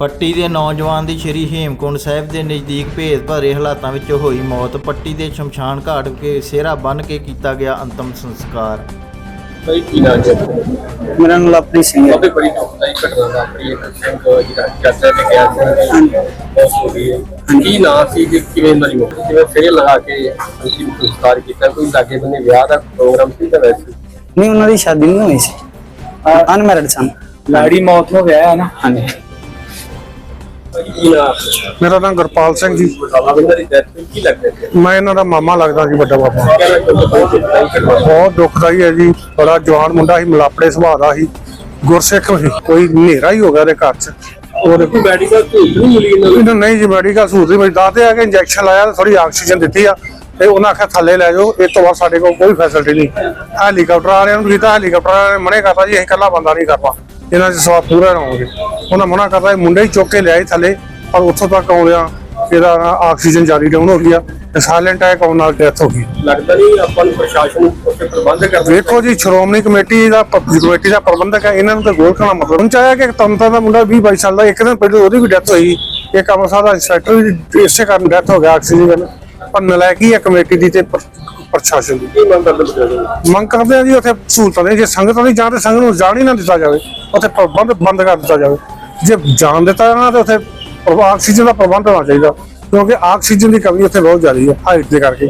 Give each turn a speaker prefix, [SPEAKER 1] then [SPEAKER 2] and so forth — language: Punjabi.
[SPEAKER 1] ਪੱਟੀ ਦੇ ਨੌਜਵਾਨ ਦੀ ਸ਼੍ਰੀ ਹੇਮਕੁੰਡ ਸਾਹਿਬ ਦੇ ਨਜ਼ਦੀਕ ਭੇਦ ਭਰੇ ਹਾਲਾਤਾਂ ਵਿੱਚ ਹੋਈ ਮੌਤ ਪੱਟੀ ਦੇ ਸ਼ਮਸ਼ਾਨ ਘਾਟ ਕੇ ਸਿਹਰਾ ਬੰਨ੍ਹ ਕੇ ਕੀਤਾ ਗਿਆ ਅੰਤਮ ਸੰਸਕਾਰ।
[SPEAKER 2] ਭਾਈ ਕੀ ਨਾਮ ਹੈ
[SPEAKER 3] ਮੇਰਾ ਨਾਮ ਲਵਪ੍ਰੀਤ ਸਿੰਘ ਹੈ।
[SPEAKER 2] ਉਹਦੇ ਬੜੀ ਦੁਖਦਾਈ ਘਟਨਾ ਵਾਪਰੀ ਹੈ। ਸਿੰਘ ਜਿਹੜਾ ਚਾਚਾ ਤੇ ਗਿਆ ਸੀ ਬਹੁਤ ਹੋ ਗਈ ਹੈ। ਕੀ ਨਾਂ ਸੀ ਕਿ ਕਿਵੇਂ ਮਰੀ ਮੌਤ ਕਿਵੇਂ ਫੇਰ ਲਗਾ ਕੇ ਅਸੀਂ ਸੰਸਕਾਰ ਕੀਤਾ? ਕੋਈ ਲਾਗੇ ਬੰਨੇ ਵਿਆਹ ਦਾ ਪ੍ਰੋਗਰਾਮ ਸੀ ਤਾਂ ਵੈਸੇ?
[SPEAKER 3] ਨਹੀਂ ਉਹਨਾਂ ਦੀ ਸ਼ਾਦੀ ਨਹੀਂ ਹੋਈ ਸੀ। ਅਨਮੈਰਿਡ ਸਨ।
[SPEAKER 4] ਲਾੜੀ ਮੌਤ ਨੂੰ ਵਿਆਹ ਹੈ ਨਾ?
[SPEAKER 3] ਹਾਂਜੀ।
[SPEAKER 2] ਕੀ
[SPEAKER 5] ਮੇਰਾ ਨਾਮ ਗੁਰਪਾਲ ਸਿੰਘ ਜੀ।
[SPEAKER 2] ਉਹਨਾਂ ਦੀ ਡੈਥ ਕੀ ਲੱਗਦਾ ਸੀ
[SPEAKER 5] ਮੈਂ ਇਹਨਾਂ ਦਾ ਮਾਮਾ ਲੱਗਦਾ ਜੀ ਵੱਡਾ ਬਾਬਾ।
[SPEAKER 2] ਬਹੁਤ ਦੁਖਦਾਈ
[SPEAKER 5] ਹੈ ਜੀ। ਬੜਾ ਜਵਾਨ ਮੁੰਡਾ ਸੀ ਮਲਾਪੜੇ ਸੁਭਾਅ ਦਾ ਸੀ। ਗੁਰਸਿੱਖ ਸੀ। ਕੋਈ ਹਨੇਰਾ ਹੀ ਹੋ ਗਿਆ ਉਹਦੇ ਘਰ 'ਚ। ਉਹਦੇ
[SPEAKER 2] ਕੋਈ ਮੈਡੀਕਲ ਸਹੂਲਤ ਨਹੀਂ ਮਿਲੀ ਇਹਨਾਂ ਨੂੰ?
[SPEAKER 5] ਇਹਨੂੰ ਨਹੀਂ ਜੀ ਮੈਡੀਕਲ ਸਹੂਲਤ ਨਹੀਂ ਦੱਸਦੇ ਆ ਕਿ ਇੰਜੈਕਸ਼ਨ ਲਾਇਆ ਥੋੜੀ ਆਕਸੀਜਨ ਦਿੱਤੀ ਆ। ਤੇ ਉਹਨਾਂ ਆਖਿਆ ਥੱਲੇ ਲੈ ਜਾਓ। ਇਸ ਤੋਂ ਬਾਅਦ ਸਾਡੇ ਕੋਲ ਕੋਈ ਫੈਸਿਲਿਟੀ ਨਹੀਂ। ਹੈਲੀਕਾਪਟਰ ਆ ਰਿਹਾ ਨੂੰ ਕੀਤਾ ਹੈਲੀਕਾਪਟਰ ਵਾਲਿਆਂ ਨੇ ਮਨੇ ਕਰਤਾ ਜੀ ਅਸੀਂ ਇਕੱਲਾ ਬੰਦਾ ਨਹੀਂ ਕਰਨਾ ਇਹਨਾਂ 'ਚ ਸਵਾਦ ਪੂਰਾ ਰਹੋਗੇ ਉਹਨਾਂ ਮਨਾ ਕਰਤਾ ਇਹ ਮੁੰਡੇ ਹੀ ਚੁੱਕ ਕੇ ਲਿਆਏ ਥੱਲੇ ਪਰ ਉੱਥੋਂ ਤੱਕ ਆਉਂਦਿਆਂ ਇਹਦਾ ਆਕਸੀਜਨ ਜਾਰੀ ਡਾਊਨ ਹੋ ਗਿਆ ਤੇ ਸਾਇਲੈਂਟ ਅਟੈਕ ਆਉਣ ਨਾਲ ਡੈਥ ਹੋ ਗਈ।
[SPEAKER 2] ਲੱਗਦਾ ਨਹੀਂ ਆਪਾਂ ਨੂੰ ਪ੍ਰਸ਼ਾਸਨ ਉੱਥੇ ਪ੍ਰਬੰਧ ਕਰਨਾ
[SPEAKER 5] ਵੇਖੋ ਜੀ ਸ਼੍ਰੋਮਣੀ ਕਮੇਟੀ ਦਾ ਕਮੇਟੀ ਦਾ ਪ੍ਰਬੰਧਕ ਹੈ ਇਹਨਾਂ ਨੂੰ ਤਾਂ ਗੋਲ ਖਾਣਾ ਮਤਲਬ। ਹੁਣ ਚਾਹਿਆ ਕਿ ਤੰਤਾ ਦਾ ਮੁੰਡਾ 20 22 ਸਾਲ ਦਾ ਇੱਕ ਦਿਨ ਪਹਿਲਾਂ ਉਹਦੀ ਵੀ ਡੈਥ ਹੋਈ। ਇੱਕ ਅੰਮ੍ਰਿਤਸਰ ਦਾ ਇੰਸਪੈਕਟਰ ਵੀ ਇਸੇ ਕਾਰਨ ਡੈਥ ਹੋ ਗਿਆ ਆਕਸੀਜਨ ਪਰ ਨਲਾਇਕੀ ਹੈ ਕਮੇਟੀ ਦੀ ਤੇ ਪ੍ਰਸ਼ਾਸਨ ਦੀ
[SPEAKER 2] ਕੀ ਮੰਗ ਕਰਦੇ ਬਜ਼ੁਰਗ
[SPEAKER 5] ਮੰਗ ਕਰਦੇ ਆ ਜੀ ਉੱਥੇ ਸਹੂਲਤਾਂ ਦੇ ਜੇ ਸੰਗਤ ਨਹੀਂ ਜਾਂ ਤੇ ਸੰਗਤ ਨੂੰ ਜਾਣ ਹੀ ਨਾ ਦਿੱਤਾ ਜਾਵੇ ਉੱਥੇ ਪ੍ਰਬੰਧ ਬੰਦ ਕਰ ਦਿੱਤਾ ਜਾਵੇ। ਜੇ ਜਾਣ ਦਿੱਤਾ ਜਾਣਾ ਤੇ ਉੱਥੇ ਆਕਸੀਜਨ ਦਾ ਪ੍ਰਬੰਧ ਹੋਣਾ ਚਾਹੀਦਾ ਕਿਉਂਕਿ ਆਕਸੀਜਨ ਦੀ ਕਮੀ ਉੱਥੇ ਬਹੁਤ ਜ਼ਿਆਦਾ ਹੈ ਹਾਈਟ ਦੇ ਕਰਕੇ।